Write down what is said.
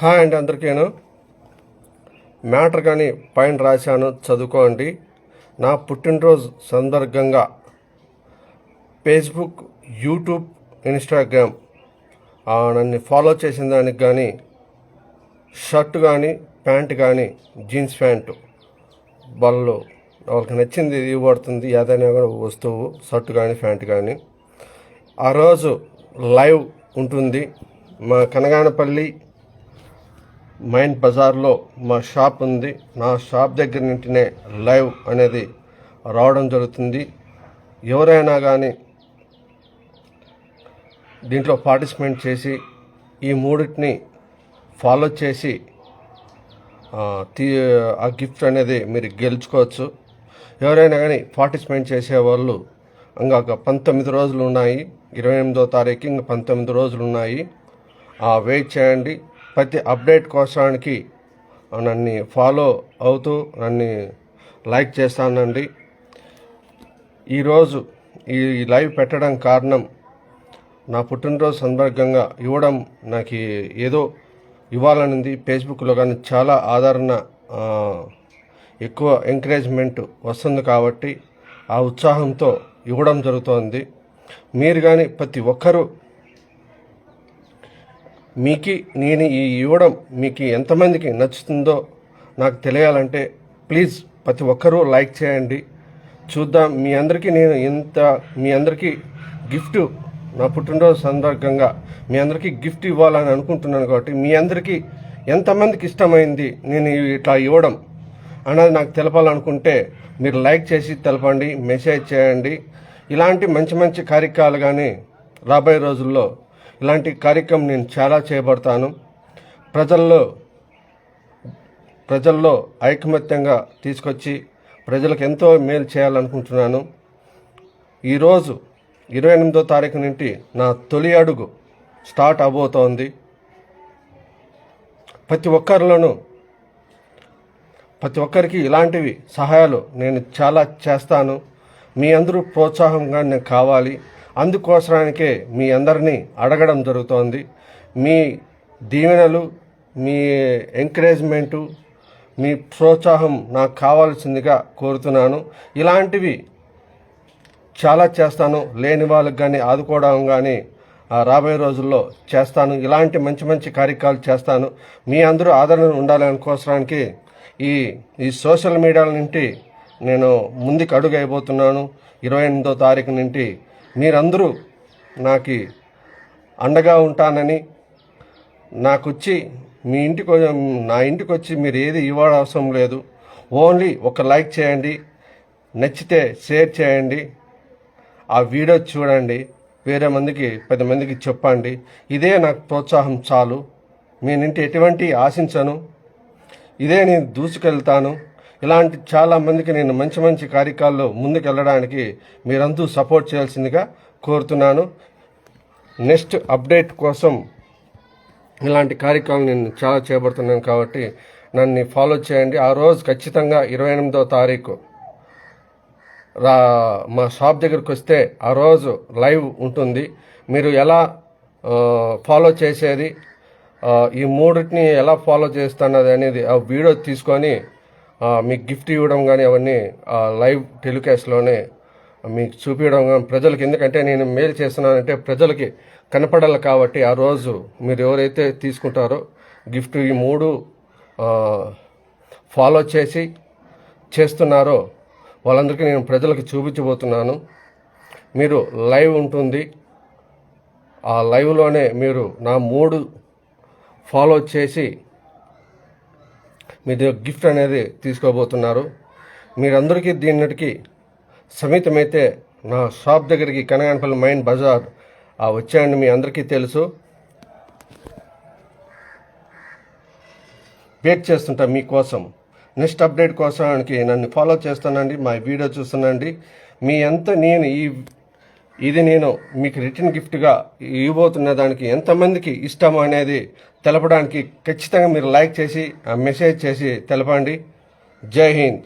Hi అండి అందరికీను matter కానీ పైన రాశాను చదువుకోండి. నా పుట్టినరోజు సందర్భంగా ఫేస్బుక్ యూట్యూబ్ ఇన్స్టాగ్రామ్ నన్ను ఫాలో చేసిన దానికి కానీ షర్ట్ కానీ ప్యాంట్ కానీ జీన్స్ ప్యాంటు వాళ్ళు వాళ్ళకి నచ్చింది ఇవ్వబడుతుంది ఏదైనా కూడా వస్తువు షర్ట్ కానీ ప్యాంట్ కానీ. ఆ రోజు లైవ్ ఉంటుంది మా కనగానపల్లి మైండ్ బజార్లో మా షాప్ ఉంది. నా షాప్ దగ్గర నుంచినే లైవ్ అనేది రావడం జరుగుతుంది. ఎవరైనా కానీ దీంట్లో పార్టిసిపేట్ చేసి ఈ మూడింటిని ఫాలో చేసి ఆ, తీ ఆ గిఫ్ట్ అనేది మీరు గెలుచుకోవచ్చు. ఎవరైనా కానీ పార్టిసిపేట్ చేసేవాళ్ళు ఇంకా ఒక పంతొమ్మిది రోజులు ఉన్నాయి. ఇరవై ఎనిమిదో తారీఖు ఇంకా పంతొమ్మిది రోజులు ఉన్నాయి. ఆ, వెయిట్ చేయండి. ప్రతి అప్డేట్ కోసానికి నన్ను ఫాలో అవుతూ నన్ను లైక్ చేస్తానండి. ఈరోజు ఈ లైవ్ పెట్టడం కారణం నా పుట్టినరోజు సందర్భంగా ఇవ్వడం నాకు ఏదో ఇవ్వాలనింది. ఫేస్బుక్లో కానీ చాలా ఆదరణ ఎక్కువ ఎంకరేజ్మెంట్ వస్తుంది కాబట్టి ఆ ఉత్సాహంతో ఇవ్వడం జరుగుతోంది. మీరు కానీ ప్రతి ఒక్కరూ మీకు నేను ఈ ఇవ్వడం మీకు ఎంతమందికి నచ్చుతుందో నాకు తెలియాలంటే ప్లీజ్ ప్రతి ఒక్కరూ లైక్ చేయండి. చూద్దాం. మీ అందరికీ నేను ఇంత మీ అందరికీ గిఫ్ట్ నా పుట్టినరోజు సందర్భంగా మీ అందరికీ గిఫ్ట్ ఇవ్వాలని అనుకుంటున్నాను కాబట్టి మీ అందరికీ ఎంతమందికి ఇష్టమైంది నేను ఇట్లా ఇవ్వడం అన్నది నాకు తెలపాలనుకుంటే మీరు లైక్ చేసి తెలపండి మెసేజ్ చేయండి. ఇలాంటి మంచి మంచి కార్యక్రమాలు కానీ రాబోయే రోజుల్లో ఇలాంటి కార్యక్రమం నేను చాలా చేయబడతాను ప్రజల్లో ప్రజల్లో ఐకమత్యంగా తీసుకొచ్చి ప్రజలకు ఎంతో మేలు చేయాలనుకుంటున్నాను. ఈరోజు ఇరవై ఎనిమిదో తారీఖు నుండి నా తొలి అడుగు స్టార్ట్ అవబోతోంది ప్రతి ఒక్కరిలోనూ ప్రతి ఒక్కరికి ఇలాంటివి సహాయాలు నేను చాలా చేస్తాను. మీ అందరూ ప్రోత్సాహంగా నేను కావాలి. అందుకోసరానికే మీ అందరినీ అడగడం జరుగుతోంది. మీ దీవెనలు మీ ఎంకరేజ్మెంటు మీ ప్రోత్సాహం నాకు కావాల్సిందిగా కోరుతున్నాను. ఇలాంటివి చాలా చేస్తాను. లేని వాళ్ళకి కానీ ఆదుకోవడం కానీ రాబోయే రోజుల్లో చేస్తాను. ఇలాంటి మంచి మంచి కార్యక్రమాలు చేస్తాను. మీ అందరూ ఆదరణ ఉండాలని కోసరానికి ఈ ఈ సోషల్ మీడియాల నుండి నేను ముందుకు అడుగు అయిపోతున్నాను ఇరవై ఎనిమిదో తారీఖు నుండి మీరందరూ నాకు అండగా ఉంటానని నాకు వచ్చి మీ ఇంటికి నా ఇంటికి వచ్చి మీరు ఏది ఇవ్వడం అవసరం లేదు. ఓన్లీ ఒక లైక్ చేయండి నచ్చితే షేర్ చేయండి ఆ వీడియో చూడండి వేరే మందికి పది మందికి చెప్పండి. ఇదే నాకు ప్రోత్సాహం చాలు. మీ నుండి ఎటువంటి ఆశించను. ఇదే నేను దూసుకెళ్తాను. ఇలాంటి చాలా మందికి నేను మంచి మంచి కార్యక్రమాల్లో ముందుకు వెళ్ళడానికి మీరందరూ సపోర్ట్ చేయాల్సిందిగా కోరుతున్నాను. నెక్స్ట్ అప్డేట్ కోసం ఇలాంటి కార్యక్రమాలు నేను చాలా చేపడుతున్నాను కాబట్టి నన్ను ఫాలో చేయండి. ఆ రోజు ఖచ్చితంగా ఇరవై ఎనిమిదో తారీఖు రా మా షాప్ దగ్గరికి వస్తే ఆ రోజు లైవ్ ఉంటుంది. మీరు ఎలా ఫాలో చేసేది ఈ మూడింటిని ఎలా ఫాలో చేస్తున్నది అనేది ఆ వీడియో తీసుకొని మీకు గిఫ్ట్ ఇవ్వడం కానీ అవన్నీ ఆ, లైవ్ టెలికాస్ట్లోనే మీకు చూపించడం కానీ ప్రజలకి. ఎందుకంటే నేను మేలు చేస్తున్నానంటే ప్రజలకి కనపడాలి కాబట్టి ఆ రోజు మీరు ఎవరైతే తీసుకుంటారో గిఫ్ట్ ఈ మూడు ఫాలో చేసి చేస్తున్నారో వాళ్ళందరికీ నేను ప్రజలకు చూపించబోతున్నాను. మీరు లైవ్ ఉంటుంది. ఆ లైవ్లోనే మీరు నా మూడు ఫాలో చేసి మీరు గిఫ్ట్ అనేది తీసుకోబోతున్నారు. మీరందరికీ దీనికి సమితమైతే నా షాప్ దగ్గరికి కనగానపల్లి మైన్ బజార్ ఆ వచ్చాయని మీ అందరికీ తెలుసు. వెయిట్ చేస్తుంటా మీకోసం. నెక్స్ట్ అప్డేట్ కోసానికి నన్ను ఫాలో చేస్తానండి మా వీడియో చూస్తానండి మీ ఎంత నేను ఈ ఇది నేను మీకు రిటర్న్ గిఫ్ట్గా ఇవ్వబోతున్న దానికి ఎంతమందికి ఇష్టం అనేది తెలపడానికి ఖచ్చితంగా మీరు లైక్ చేసి ఆ మెసేజ్ చేసి తెలపండి. జై హింద్.